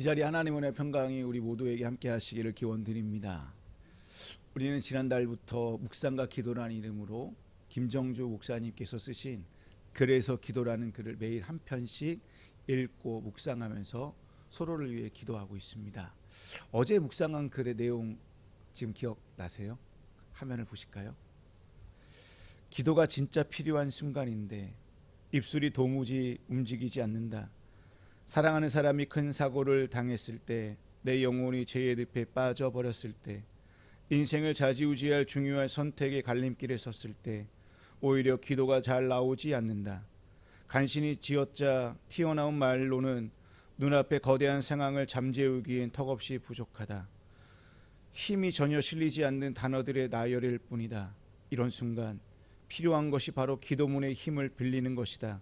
이 자리 하나님 은혜 평강이 우리 모두에게 함께 하시기를 기원 드립니다. 우리는 지난달부터 묵상과 기도라는 이름으로 김정주 목사님께서 쓰신 그래서 기도라는 글을 매일 한 편씩 읽고 묵상하면서 서로를 위해 기도하고 있습니다. 어제 묵상한 글의 내용 지금 기억나세요? 화면을 보실까요? 기도가 진짜 필요한 순간인데 입술이 도무지 움직이지 않는다. 사랑하는 사람이 큰 사고를 당했을 때, 내 영혼이 죄의 늪에 빠져버렸을 때, 인생을 좌지우지할 중요한 선택의 갈림길에 섰을 때, 오히려 기도가 잘 나오지 않는다. 간신히 지어짜 튀어나온 말로는 눈앞에 거대한 상황을 잠재우기엔 턱없이 부족하다. 힘이 전혀 실리지 않는 단어들의 나열일 뿐이다. 이런 순간 필요한 것이 바로 기도문의 힘을 빌리는 것이다.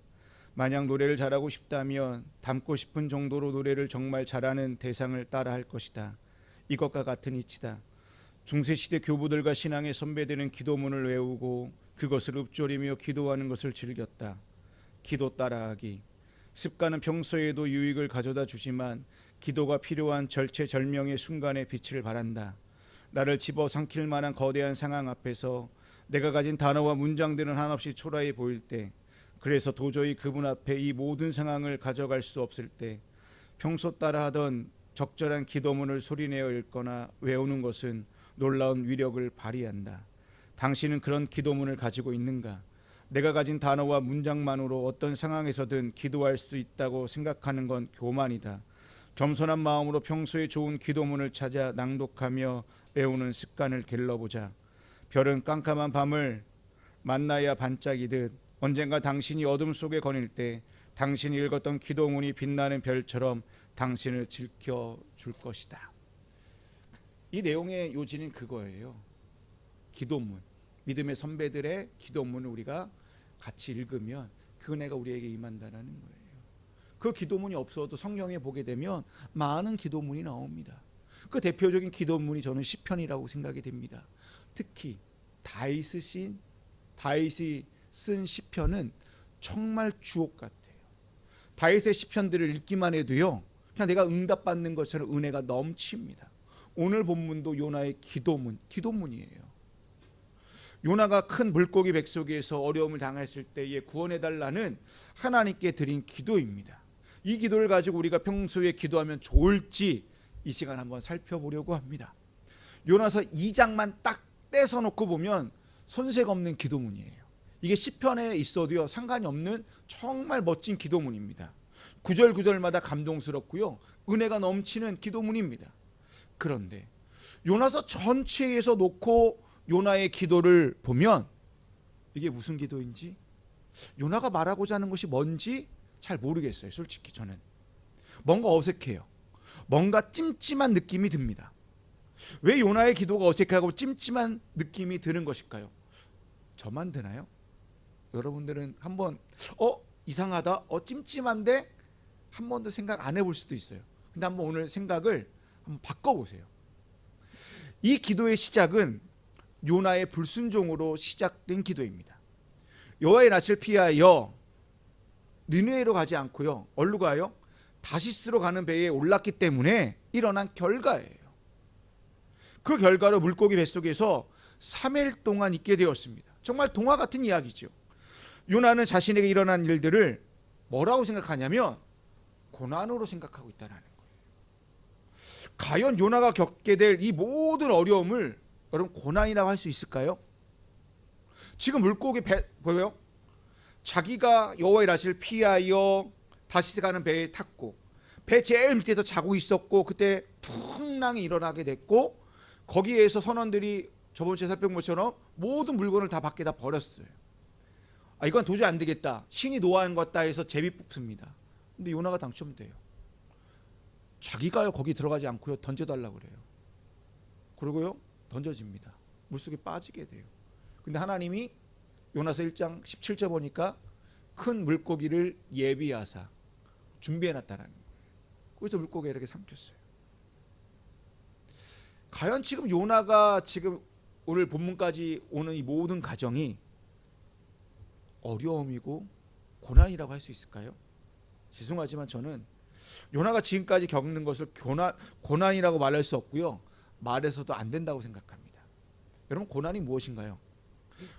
만약 노래를 잘하고 싶다면 닮고 싶은 정도로 노래를 정말 잘하는 대상을 따라 할 것이다. 이것과 같은 이치다. 중세시대 교부들과 신앙의 선배들은 기도문을 외우고 그것을 읊조리며 기도하는 것을 즐겼다. 기도 따라하기. 습관은 평소에도 유익을 가져다 주지만 기도가 필요한 절체절명의 순간에 빛을 발한다. 나를 집어삼킬 만한 거대한 상황 앞에서 내가 가진 단어와 문장들은 한없이 초라해 보일 때 그래서 도저히 그분 앞에 이 모든 상황을 가져갈 수 없을 때 평소 따라 하던 적절한 기도문을 소리내어 읽거나 외우는 것은 놀라운 위력을 발휘한다. 당신은 그런 기도문을 가지고 있는가? 내가 가진 단어와 문장만으로 어떤 상황에서든 기도할 수 있다고 생각하는 건 교만이다. 겸손한 마음으로 평소에 좋은 기도문을 찾아 낭독하며 외우는 습관을 길러보자. 별은 깜깜한 밤을 만나야 반짝이듯 언젠가 당신이 어둠 속에 거닐 때 당신이 읽었던 기도문이 빛나는 별처럼 당신을 지켜 줄 것이다. 이 내용의 요지는 그거예요. 기도문. 믿음의 선배들의 기도문을 우리가 같이 읽으면 그 은혜가 우리에게 임한다라는 거예요. 그 기도문이 없어도 성경에 보게 되면 많은 기도문이 나옵니다. 그 대표적인 기도문이 저는 시편이라고 생각이 됩니다. 특히 다윗이 쓴 다윗이 쓴 시편은 정말 주옥 같아요. 다윗의 시편들을 읽기만 해도요. 그냥 내가 응답받는 것처럼 은혜가 넘칩니다. 오늘 본문도 요나의 기도문, 기도문이에요. 요나가 큰 물고기 뱃속에서 어려움을 당했을 때에 구원해 달라는 하나님께 드린 기도입니다. 이 기도를 가지고 우리가 평소에 기도하면 좋을지 이 시간 한번 살펴보려고 합니다. 요나서 2장만 딱 떼서 놓고 보면 손색 없는 기도문이에요. 이게 시편에 있어도요 상관이 없는 정말 멋진 기도문입니다. 구절 구절마다 감동스럽고요 은혜가 넘치는 기도문입니다. 그런데 요나서 전체에서 놓고 요나의 기도를 보면 이게 무슨 기도인지 요나가 말하고자 하는 것이 뭔지 잘 모르겠어요. 솔직히 저는 뭔가 어색해요. 뭔가 찜찜한 느낌이 듭니다. 왜 요나의 기도가 어색하고 찜찜한 느낌이 드는 것일까요? 저만 드나요? 여러분들은 한번 어 이상하다, 어 찜찜한데 한 번도 생각 안 해볼 수도 있어요. 근데 한번 오늘 생각을 한번 바꿔보세요. 이 기도의 시작은 요나의 불순종으로 시작된 기도입니다. 여호와의 낯을 피하여 니느웨로 가지 않고요. 어디로 가요? 다시스로 가는 배에 올랐기 때문에 일어난 결과예요. 그 결과로 물고기 뱃속에서 3일 동안 있게 되었습니다. 정말 동화 같은 이야기죠. 요나는 자신에게 일어난 일들을 뭐라고 생각하냐면 고난으로 생각하고 있다는 거예요. 과연 요나가 겪게 될 이 모든 어려움을 여러분 고난이라고 할 수 있을까요? 지금 물고기 배 보여요? 자기가 여호와의 낯을 피하여 다시 가는 배에 탔고 배 제일 밑에서 자고 있었고 그때 풍랑이 일어나게 됐고 거기에서 선원들이 저번 주에 살펴본 것처럼 모든 물건을 다 밖에다 버렸어요. 아 이건 도저히 안 되겠다. 신이 노하는 것다 해서 제비 뽑습니다. 근데 요나가 당첨돼요. 자기가요 거기 들어가지 않고요 던져달라고 그래요. 그리고요 던져집니다. 물속에 빠지게 돼요. 근데 하나님이 요나서 1장 17절 보니까 큰 물고기를 예비하사 준비해 놨다라는 거예요. 그래서 물고기가 이렇게 삼켰어요. 과연 지금 요나가 지금 오늘 본문까지 오는 이 모든 과정이 어려움이고 고난이라고 할 수 있을까요? 죄송하지만 저는 요나가 지금까지 겪는 것을 고난, 고난이라고 말할 수 없고요. 말해서도 안 된다고 생각합니다. 여러분 고난이 무엇인가요?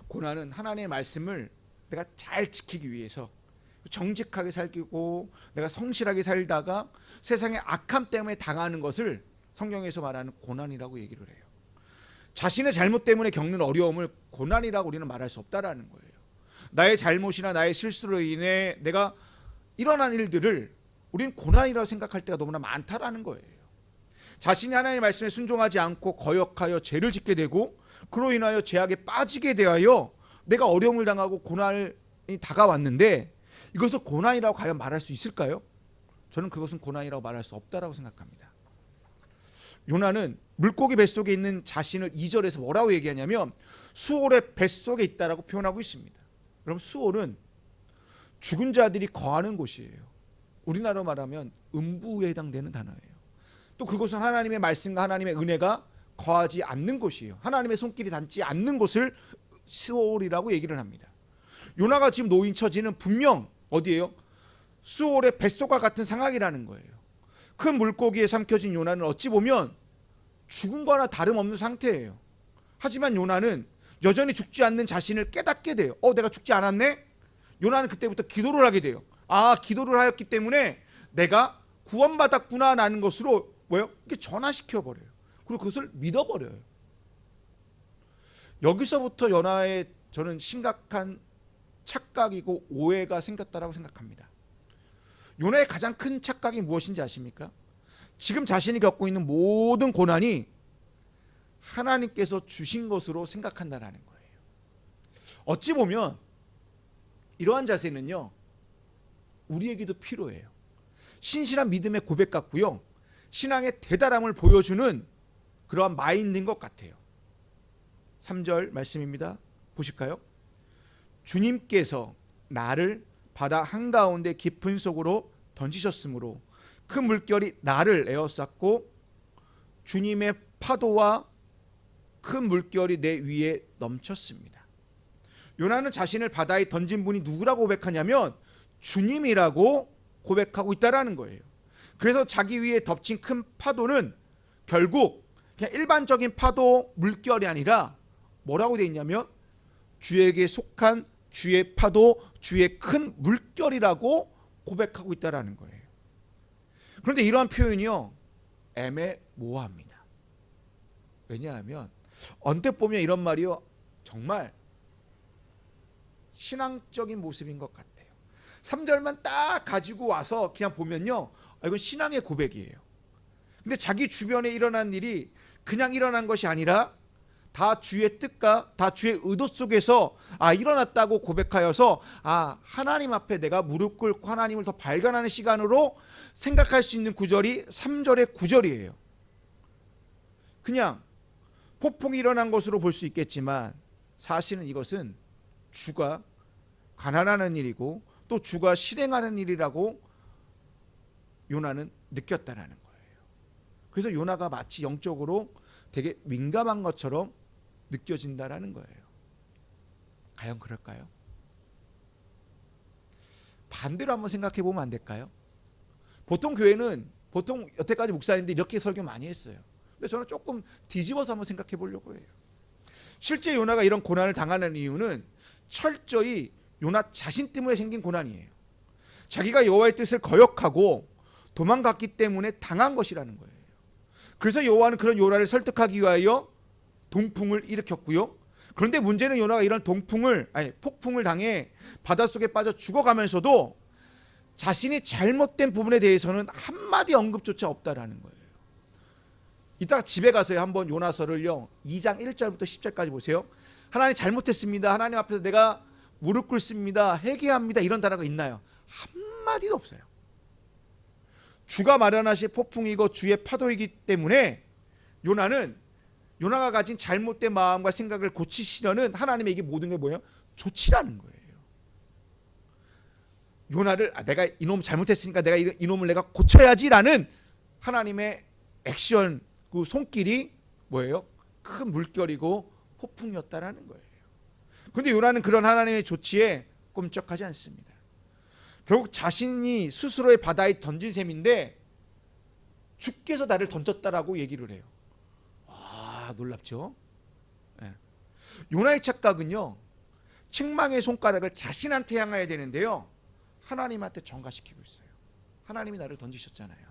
고난은 하나님의 말씀을 내가 잘 지키기 위해서 정직하게 살고 내가 성실하게 살다가 세상의 악함 때문에 당하는 것을 성경에서 말하는 고난이라고 얘기를 해요. 자신의 잘못 때문에 겪는 어려움을 고난이라고 우리는 말할 수 없다라는 거예요. 나의 잘못이나 나의 실수로 인해 내가 일어난 일들을 우리는 고난이라고 생각할 때가 너무나 많다라는 거예요. 자신이 하나님의 말씀에 순종하지 않고 거역하여 죄를 짓게 되고 그로 인하여 죄악에 빠지게 되하여 내가 어려움을 당하고 고난이 다가왔는데 이것을 고난이라고 과연 말할 수 있을까요? 저는 그것은 고난이라고 말할 수 없다라고 생각합니다. 요나는 물고기 뱃속에 있는 자신을 2절에서 뭐라고 얘기하냐면 수올의 뱃속에 있다라고 표현하고 있습니다. 여러분 수올은 죽은 자들이 거하는 곳이에요. 우리나라로 말하면 음부에 해당되는 단어예요. 또 그곳은 하나님의 말씀과 하나님의 은혜가 거하지 않는 곳이에요. 하나님의 손길이 닿지 않는 곳을 수올이라고 얘기를 합니다. 요나가 지금 놓인 처지는 분명 어디예요? 수올의 뱃속과 같은 상황이라는 거예요. 큰 물고기에 삼켜진 요나는 어찌 보면 죽은 거나 다름없는 상태예요. 하지만 요나는 여전히 죽지 않는 자신을 깨닫게 돼요. 어, 내가 죽지 않았네? 요나는 그때부터 기도를 하게 돼요. 아, 기도를 하였기 때문에 내가 구원받았구나라는 것으로 뭐요? 이게 전화시켜 버려요. 그리고 그것을 믿어 버려요. 여기서부터 연하의 저는 심각한 착각이고 오해가 생겼다라고 생각합니다. 요나의 가장 큰 착각이 무엇인지 아십니까? 지금 자신이 겪고 있는 모든 고난이 하나님께서 주신 것으로 생각한다라는 거예요. 어찌 보면 이러한 자세는요. 우리에게도 필요해요. 신실한 믿음의 고백 같고요. 신앙의 대단함을 보여주는 그러한 마인드인 것 같아요. 3절 말씀입니다. 보실까요? 주님께서 나를 바다 한가운데 깊은 속으로 던지셨으므로 큰 물결이 나를 에워쌌고 주님의 파도와 큰 물결이 내 위에 넘쳤습니다. 요나는 자신을 바다에 던진 분이 누구라고 고백하냐면 주님이라고 고백하고 있다라는 거예요. 그래서 자기 위에 덮친 큰 파도는 결국 그냥 일반적인 파도 물결이 아니라 뭐라고 되어 있냐면 주에게 속한 주의 파도, 주의 큰 물결이라고 고백하고 있다라는 거예요. 그런데 이러한 표현이요 애매모호합니다. 왜냐하면 언뜻 보면 이런 말이요 정말 신앙적인 모습인 것 같아요. 3절만 딱 가지고 와서 그냥 보면요 아, 이건 신앙의 고백이에요. 근데 자기 주변에 일어난 일이 그냥 일어난 것이 아니라 다 주의 뜻과 다 주의 의도 속에서 아 일어났다고 고백하여서 아 하나님 앞에 내가 무릎 꿇고 하나님을 더 발견하는 시간으로 생각할 수 있는 구절이 3절의 구절이에요. 그냥 폭풍이 일어난 것으로 볼 수 있겠지만 사실은 이것은 주가 가난하는 일이고 또 주가 실행하는 일이라고 요나는 느꼈다라는 거예요. 그래서 요나가 마치 영적으로 되게 민감한 것처럼 느껴진다라는 거예요. 과연 그럴까요? 반대로 한번 생각해 보면 안 될까요? 보통 교회는 보통 여태까지 목사님들이 이렇게 설교 많이 했어요. 근데 저는 조금 뒤집어서 한번 생각해 보려고 해요. 실제 요나가 이런 고난을 당하는 이유는 철저히 요나 자신 때문에 생긴 고난이에요. 자기가 여호와의 뜻을 거역하고 도망갔기 때문에 당한 것이라는 거예요. 그래서 여호와는 그런 요나를 설득하기 위하여 동풍을 일으켰고요. 그런데 문제는 요나가 이런 동풍을 아니 폭풍을 당해 바닷속에 빠져 죽어가면서도 자신이 잘못된 부분에 대해서는 한마디 언급조차 없다라는 거예요. 이따가 집에 가서요 한번 요나서를요 2장 1절부터 10절까지 보세요. 하나님 잘못했습니다. 하나님 앞에서 내가 무릎 꿇습니다. 회개합니다. 이런 단어가 있나요? 한마디도 없어요. 주가 마련하신 폭풍이고 주의 파도이기 때문에 요나는 요나가 가진 잘못된 마음과 생각을 고치시려는 하나님의 이 모든 게 뭐예요? 조치라는 거예요. 요나를 아, 내가 이놈 잘못했으니까 내가 이, 이놈을 내가 고쳐야지라는 하나님의 액션 그 손길이 뭐예요? 큰 물결이고 폭풍이었다라는 거예요. 근데 요나는 그런 하나님의 조치에 꼼짝하지 않습니다. 결국 자신이 스스로의 바다에 던진 셈인데 주께서 나를 던졌다라고 얘기를 해요. 아 놀랍죠? 예. 요나의 착각은요 책망의 손가락을 자신한테 향해야 되는데요 하나님한테 전가시키고 있어요. 하나님이 나를 던지셨잖아요.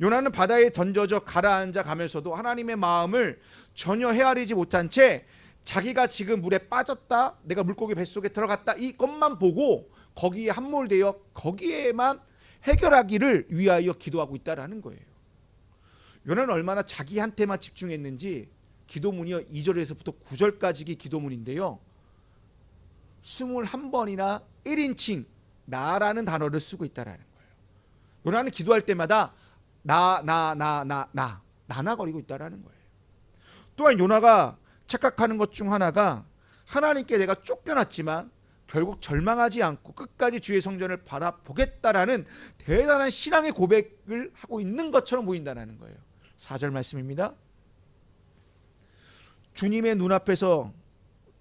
요나는 바다에 던져져 가라앉아 가면서도 하나님의 마음을 전혀 헤아리지 못한 채 자기가 지금 물에 빠졌다, 내가 물고기 뱃속에 들어갔다 이것만 보고 거기에 함몰되어 거기에만 해결하기를 위하여 기도하고 있다라는 거예요. 요나는 얼마나 자기한테만 집중했는지 기도문이요 2절에서부터 9절까지 기도문인데요. 21번이나 1인칭 나라는 단어를 쓰고 있다라는 거예요. 요나는 기도할 때마다 나 나 나 나 나 나나거리고 있다라는 거예요. 또한 요나가 착각하는 것 중 하나가 하나님께 내가 쫓겨났지만 결국 절망하지 않고 끝까지 주의 성전을 바라보겠다라는 대단한 신앙의 고백을 하고 있는 것처럼 보인다는 거예요. 4절 말씀입니다. 주님의 눈앞에서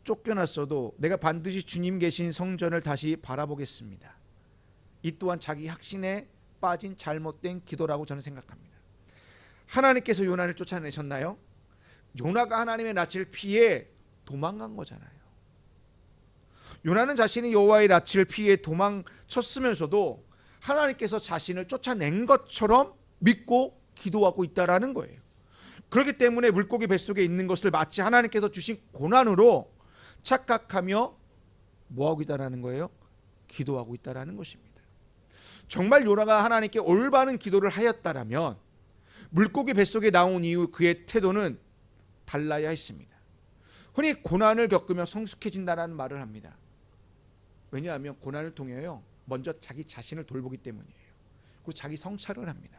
쫓겨났어도 내가 반드시 주님 계신 성전을 다시 바라보겠습니다. 이 또한 자기 확신에 빠진 잘못된 기도라고 저는 생각합니다. 하나님께서 요나를 쫓아내셨나요? 요나가 하나님의 낯을 피해 도망간 거잖아요. 요나는 자신이 여호와의 낯을 피해 도망쳤으면서도 하나님께서 자신을 쫓아낸 것처럼 믿고 기도하고 있다라는 거예요. 그렇기 때문에 물고기 뱃속에 있는 것을 마치 하나님께서 주신 고난으로 착각하며 뭐 하고 있다라는 거예요? 기도하고 있다라는 것입니다. 정말 요나가 하나님께 올바른 기도를 하였다라면 물고기 뱃속에 나온 이후 그의 태도는 달라야 했습니다. 흔히 고난을 겪으며 성숙해진다라는 말을 합니다. 왜냐하면 고난을 통해요. 먼저 자기 자신을 돌보기 때문이에요. 그리고 자기 성찰을 합니다.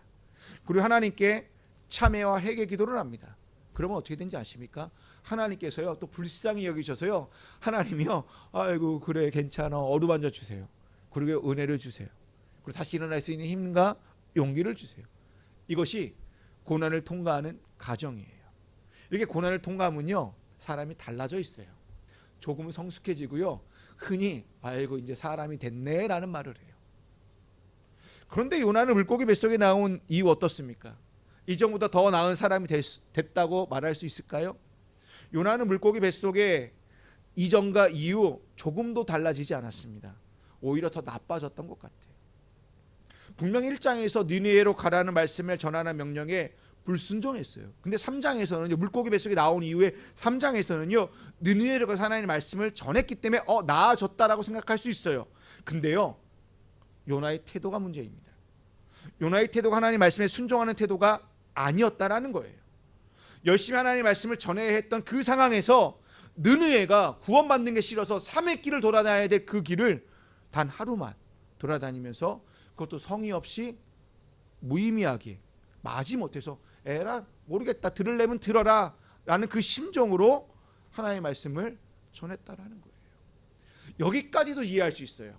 그리고 하나님께 참회와 회개 기도를 합니다. 그러면 어떻게 되는지 아십니까? 하나님께서요 또 불쌍히 여기셔서요 하나님이요 아이고 그래 괜찮아 어루만져 주세요. 그리고 은혜를 주세요. 그리고 다시 일어날 수 있는 힘과 용기를 주세요. 이것이 고난을 통과하는 과정이에요. 이렇게 고난을 통과하면요 사람이 달라져 있어요. 조금은 성숙해지고요. 흔히 아이고 이제 사람이 됐네라는 말을 해요. 그런데 요나는 물고기 뱃속에 나온 이유 어떻습니까? 이전보다 더 나은 사람이 됐, 됐다고 말할 수 있을까요? 요나는 물고기 뱃속에 이전과 이후 조금도 달라지지 않았습니다. 오히려 더 나빠졌던 것 같아요. 분명 1장에서 니느웨로 가라는 말씀을 전하는 명령에 불순종했어요. 근데 3장에서는요. 물고기 뱃속에 나온 이후에 3장에서는요. 느느웨로 가서 하나님의 말씀을 전했기 때문에 어 나아졌다라고 생각할 수 있어요. 근데요. 요나의 태도가 문제입니다. 요나의 태도가 하나님 말씀에 순종하는 태도가 아니었다라는 거예요. 열심히 하나님 말씀을 전해야 했던 그 상황에서 느느웨가 구원받는 게 싫어서 3회 길을 돌아다녀야 될 그 길을 단 하루만 돌아다니면서 그것도 성의 없이 무의미하게 마지 못해서 에라 모르겠다 들을래면 들어라 라는 그 심정으로 하나님의 말씀을 전했다라는 거예요. 여기까지도 이해할 수 있어요.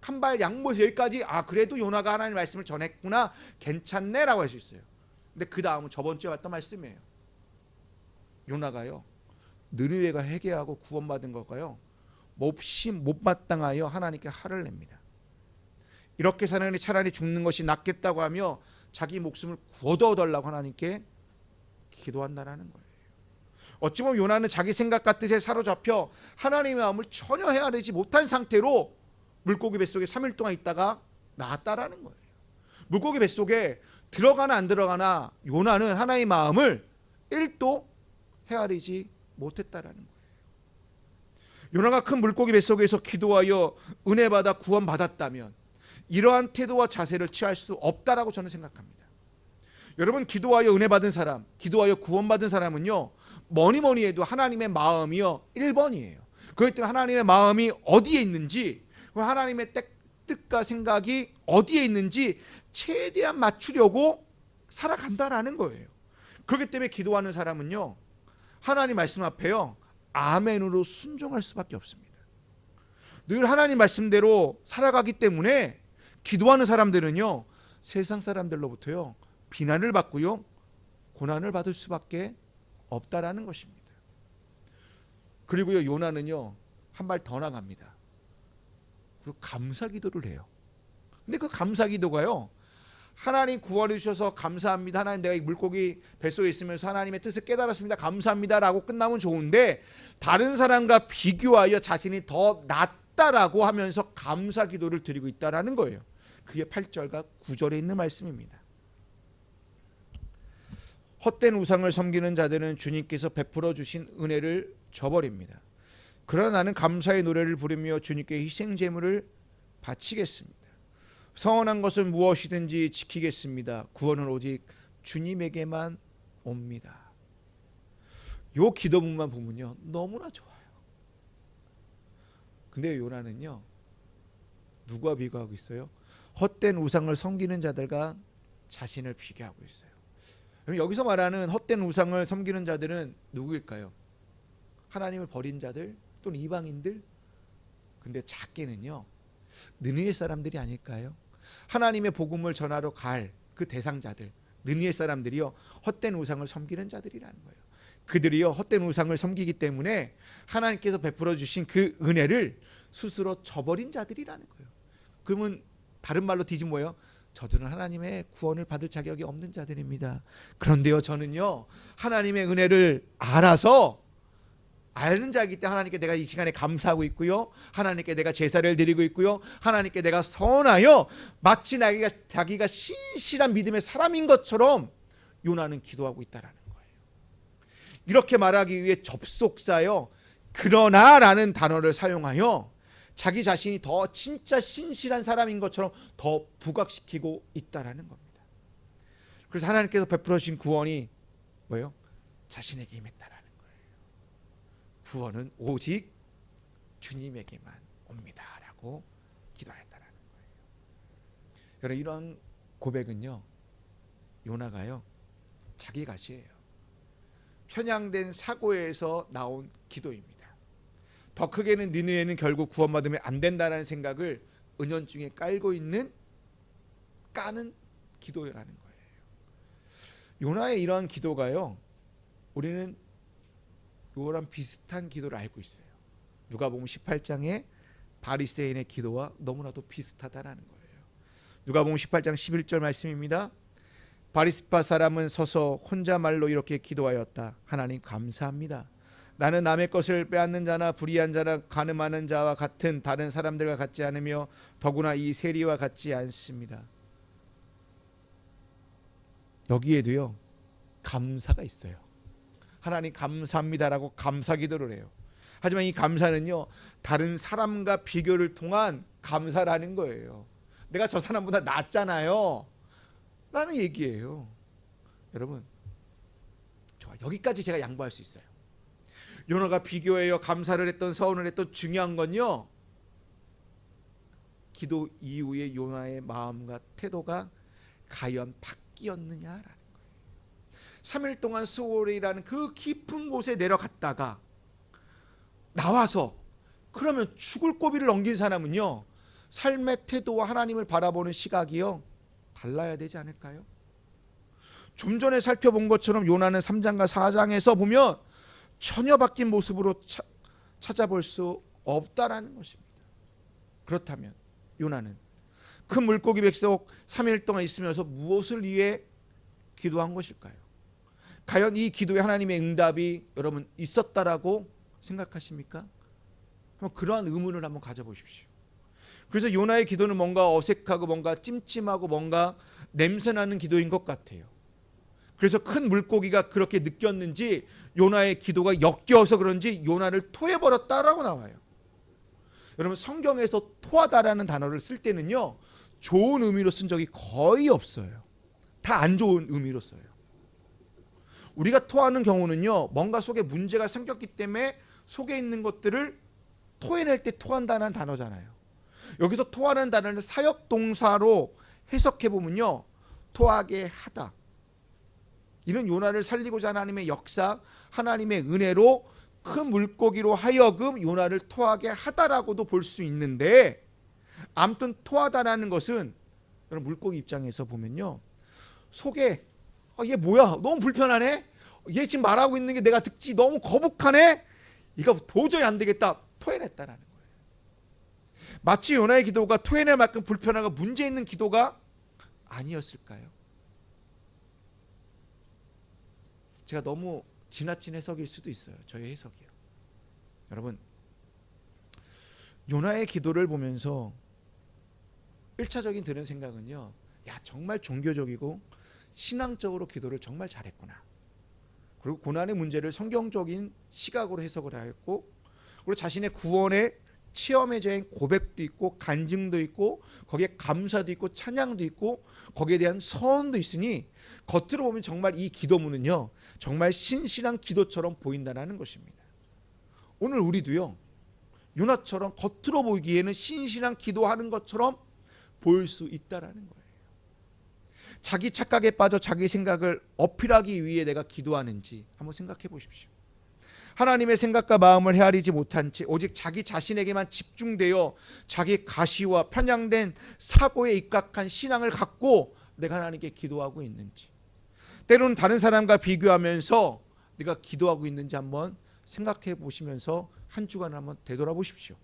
한 발 양보해서 여기까지 아 그래도 요나가 하나님 말씀을 전했구나 괜찮네 라고 할 수 있어요. 근데 그 다음은 저번 주에 봤던 말씀이에요. 요나가요 느리웨가 회개하고 구원받은 거가요 몹시 못마땅하여 하나님께 화를 냅니다. 이렇게 사느니 차라리 죽는 것이 낫겠다고 하며 자기 목숨을 구워달라고 하나님께 기도한다라는 거예요. 어찌 보면 요나는 자기 생각과 뜻에 사로잡혀 하나님의 마음을 전혀 헤아리지 못한 상태로 물고기 뱃속에 3일 동안 있다가 나왔다라는 거예요. 물고기 뱃속에 들어가나 안 들어가나 요나는 하나의 마음을 1도 헤아리지 못했다라는 거예요. 요나가 큰 물고기 뱃속에서 기도하여 은혜 받아 구원 받았다면 이러한 태도와 자세를 취할 수 없다라고 저는 생각합니다. 여러분 기도하여 은혜 받은 사람, 기도하여 구원 받은 사람은요. 뭐니 뭐니 해도 하나님의 마음이요 1번이에요. 그렇기 때문에 하나님의 마음이 어디에 있는지 하나님의 뜻과 생각이 어디에 있는지 최대한 맞추려고 살아간다라는 거예요. 그렇기 때문에 기도하는 사람은요. 하나님 말씀 앞에요. 아멘으로 순종할 수밖에 없습니다. 늘 하나님 말씀대로 살아가기 때문에 기도하는 사람들은요. 세상 사람들로부터요. 비난을 받고요. 고난을 받을 수밖에 없다라는 것입니다. 그리고요. 요나는요. 한 발 더 나갑니다. 그리고 감사 기도를 해요. 근데 그 감사 기도가요. 하나님 구원해 주셔서 감사합니다. 하나님 내가 이 물고기 뱃속에 있으면서 하나님의 뜻을 깨달았습니다. 감사합니다라고 끝나면 좋은데 다른 사람과 비교하여 자신이 더 낫다라고 하면서 감사 기도를 드리고 있다라는 거예요. 그게 8절과 9절에 있는 말씀입니다. 헛된 우상을 섬기는 자들은 주님께서 베풀어 주신 은혜를 저버립니다. 그러나 나는 감사의 노래를 부르며 주님께 희생 제물을 바치겠습니다. 서원한 것은 무엇이든지 지키겠습니다. 구원은 오직 주님에게만 옵니다. 요 기도문만 보면요 너무나 좋아요. 근데 요나는요 누구와 비교하고 있어요? 헛된 우상을 섬기는 자들과 자신을 비교하고 있어요. 그럼 여기서 말하는 헛된 우상을 섬기는 자들은 누구일까요? 하나님을 버린 자들 또는 이방인들? 근데 작게는요 느니의 사람들이 아닐까요? 하나님의 복음을 전하러 갈 그 대상자들 느니의 사람들이요 헛된 우상을 섬기는 자들이라는 거예요. 그들이요 헛된 우상을 섬기기 때문에 하나님께서 베풀어 주신 그 은혜를 스스로 저버린 자들이라는 거예요. 그러면 다른 말로 뒤집어 뭐예요? 저들은 하나님의 구원을 받을 자격이 없는 자들입니다. 그런데요 저는요 하나님의 은혜를 알아서 아는 자이기 때문에 하나님께 내가 이 시간에 감사하고 있고요. 하나님께 내가 제사를 드리고 있고요. 하나님께 내가 선하여 마치 자기가, 자기가 신실한 믿음의 사람인 것처럼 요나는 기도하고 있다라는 거예요. 이렇게 말하기 위해 접속사요. 그러나라는 단어를 사용하여 자기 자신이 더 진짜 신실한 사람인 것처럼 더 부각시키고 있다라는 겁니다. 그래서 하나님께서 베풀어 주신 구원이 뭐예요? 자신에게 임했다라는 거예요. 구원은 오직 주님에게만 옵니다라고 기도했다라는 거예요. 여러분 이런 고백은요. 요나가요. 자기 가시예요. 편향된 사고에서 나온 기도입니다. 더 크게는 니느웨는 결국 구원받으면 안 된다라는 생각을 은연중에 깔고 있는 까는 기도라는 거예요. 요나의 이러한 기도가요. 우리는 요랑 비슷한 기도를 알고 있어요. 누가 보면 18장에 바리새인의 기도와 너무나도 비슷하다라는 거예요. 누가 보면 18장 11절 말씀입니다. 바리스파 사람은 서서 혼자 말로 이렇게 기도하였다. 하나님 감사합니다. 나는 남의 것을 빼앗는 자나 불의한 자나 가늠하는 자와 같은 다른 사람들과 같지 않으며 더구나 이 세리와 같지 않습니다. 여기에도요 감사가 있어요. 하나님 감사합니다라고 감사 기도를 해요. 하지만 이 감사는요 다른 사람과 비교를 통한 감사라는 거예요. 내가 저 사람보다 낫잖아요. 라는 얘기예요. 여러분, 좋아 여기까지 제가 양보할 수 있어요. 요나가 비교해요 감사를 했던 서운을 했던 중요한 건요. 기도 이후에 요나의 마음과 태도가 과연 바뀌었느냐라는 거예요. 3일 동안 수월이라는 그 깊은 곳에 내려갔다가 나와서 그러면 죽을 고비를 넘긴 사람은요. 삶의 태도와 하나님을 바라보는 시각이요. 달라야 되지 않을까요? 좀 전에 살펴본 것처럼 요나는 3장과 4장에서 보면 전혀 바뀐 모습으로 차, 찾아볼 수 없다라는 것입니다. 그렇다면 요나는 큰 물고기 백석 3일 동안 있으면서 무엇을 위해 기도한 것일까요? 과연 이 기도에 하나님의 응답이 여러분 있었다라고 생각하십니까? 그러한 의문을 한번 가져보십시오. 그래서 요나의 기도는 뭔가 어색하고 뭔가 찜찜하고 뭔가 냄새나는 기도인 것 같아요. 그래서 큰 물고기가 그렇게 느꼈는지 요나의 기도가 역겨워서 그런지 요나를 토해버렸다라고 나와요. 여러분 성경에서 토하다라는 단어를 쓸 때는요 좋은 의미로 쓴 적이 거의 없어요. 다 안 좋은 의미로 써요. 우리가 토하는 경우는요 뭔가 속에 문제가 생겼기 때문에 속에 있는 것들을 토해낼 때 토한다는 단어잖아요. 여기서 토하는 단어를 사역 동사로 해석해 보면요 토하게 하다. 이는 요나를 살리고자 하나님의 역사, 하나님의 은혜로 큰 물고기로 하여금 요나를 토하게 하다라고도 볼 수 있는데 아무튼 토하다라는 것은 여러분 물고기 입장에서 보면요. 속에 아, 얘 뭐야? 너무 불편하네? 얘 지금 말하고 있는 게 내가 듣지 너무 거북하네? 이거 도저히 안 되겠다. 토해냈다라는 거예요. 마치 요나의 기도가 토해낼 만큼 불편하고 문제 있는 기도가 아니었을까요? 제가 너무 지나친 해석일 수도 있어요. 저의 해석이요. 여러분 요나의 기도를 보면서 1차적인 드는 생각은요. 야, 정말 종교적이고 신앙적으로 기도를 정말 잘했구나. 그리고 고난의 문제를 성경적인 시각으로 해석을 하였고 그리고 자신의 구원의 체험에 대한 고백도 있고 간증도 있고 거기에 감사도 있고 찬양도 있고 거기에 대한 서원도 있으니 겉으로 보면 정말 이 기도문은요 정말 신실한 기도처럼 보인다는 것입니다. 오늘 우리도요 요나처럼 겉으로 보기에는 신실한 기도하는 것처럼 보일 수 있다라는 거예요. 자기 착각에 빠져 자기 생각을 어필하기 위해 내가 기도하는지 한번 생각해 보십시오. 하나님의 생각과 마음을 헤아리지 못한 채 오직 자기 자신에게만 집중되어 자기 가시와 편향된 사고에 입각한 신앙을 갖고 내가 하나님께 기도하고 있는지 때로는 다른 사람과 비교하면서 내가 기도하고 있는지 한번 생각해 보시면서 한 주간을 한번 되돌아보십시오.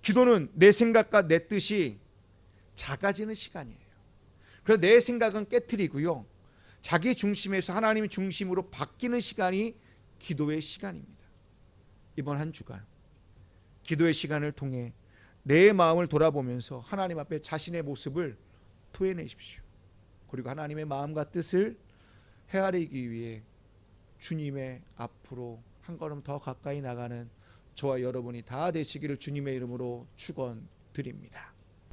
기도는 내 생각과 내 뜻이 작아지는 시간이에요. 그래서 내 생각은 깨뜨리고요. 자기 중심에서 하나님 중심으로 바뀌는 시간이 기도의 시간입니다. 이번 한 주간 기도의 시간을 통해 내 마음을 돌아보면서 하나님 앞에 자신의 모습을 토해내십시오. 그리고 하나님의 마음과 뜻을 헤아리기 위해 주님의 앞으로 한 걸음 더 가까이 나가는 저와 여러분이 다 되시기를 주님의 이름으로 축원드립니다.